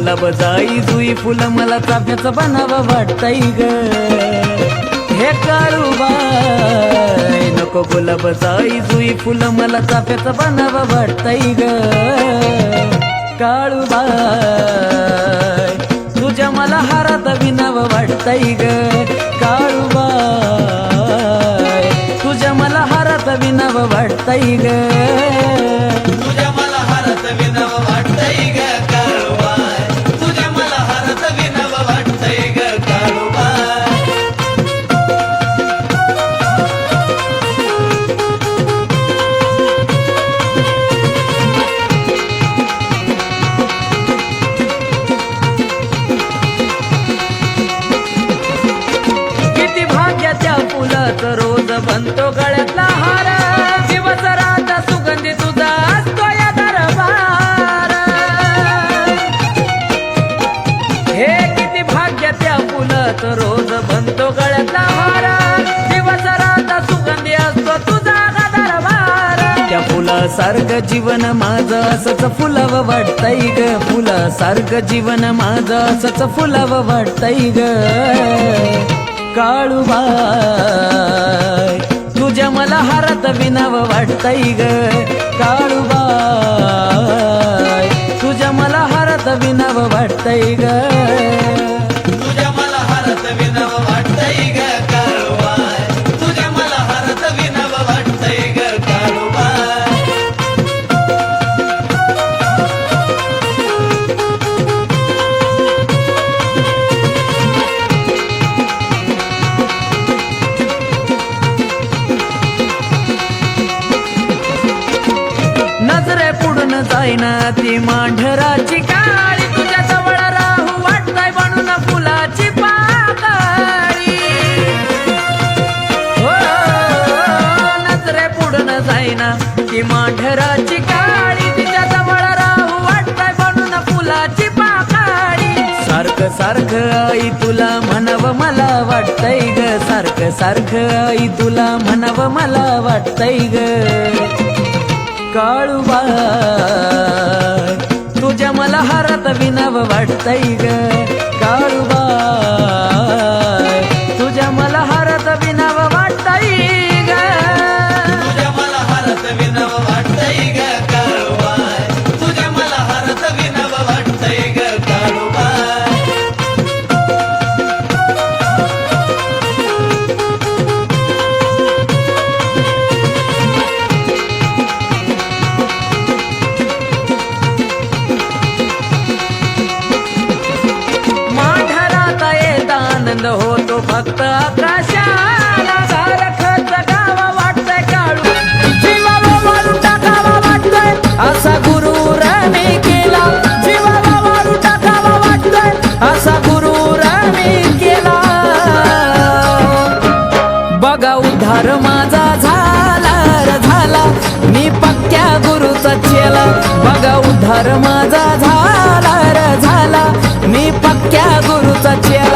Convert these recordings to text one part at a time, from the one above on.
गुलाब जाई जुई फुलं मला चाफ्याचं बनावं वाटतंय ग. हे कारुबाई नको गुलाब जाई जुई फुलं मला चाफ्याचं बनावं वाटतंय ग. काळूबाई तुझ्या मला हारात विनावं वाटतंय ग. काळूबाई तुझ्या मला हारात विनावं वाटतंय ग. तुझ्या मला हारत विनव वाटतय ग. फुलाचं रोज बनतो गळ्यातला हार. दिवस रात सुगंधी तुझा असतो या दरबार. हे किती भाग्य त्या फुलत रोज बनतो गळ्यातला हार. दिवस रात सुगंधी असतो तुझा दरबार. त्या फुलासारखं जीवन माझं असंच फुलावं वाटतंय ग. फुलासारखं जीवन माझं असंच फुलावं वाटतंय ग. काळूबाई तुझ्या मला हारात विनावं वाटतय ग. काळूबाई तुझ्या मला हारात विनावं वाटतय ग. जाय ना ती मांढराची काळी तुझ्या जवळ राहू वाटताय म्हणून फुलाची पाकळी. हो, नजरे पुढन जायना ती मांढराची काळी तुझ्या जवळ राहू वाटताय म्हणून फुलाची पाकळी. सारखं सारखं आई तुला म्हणावं मला वाटतंय ग. सारखं सारखं आई तुला म्हणावं मला वाटतंय ग. काळूबाई तुझ्या मला हारात विनाव वाटतय ग. येत आनंद होतो फक्त आकाशाला. सारखंच गावा वाटतंय काळू. जीवाला मारू टाकावा वाटतंय. असा गुरु मी केला. जीवाला मारू टाकावा वाटतंय. असा गुरु मी केला. बघा उद्धार माझा झाला झाला. मी पक्क्या गुरुचा चेला. बघा उद्धार माझा झाला झाला. मी पक्क्या गुरुचा चेला.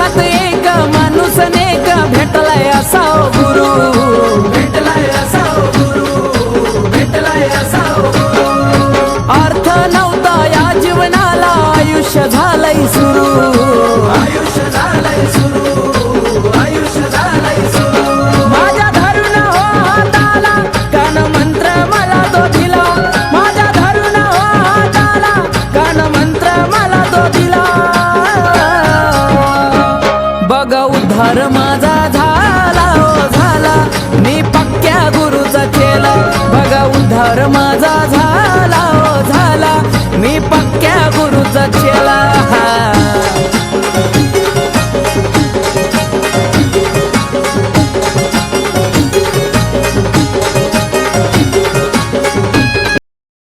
देशात एक माणूस नेक भेटलाय असा गुरु. हार माझा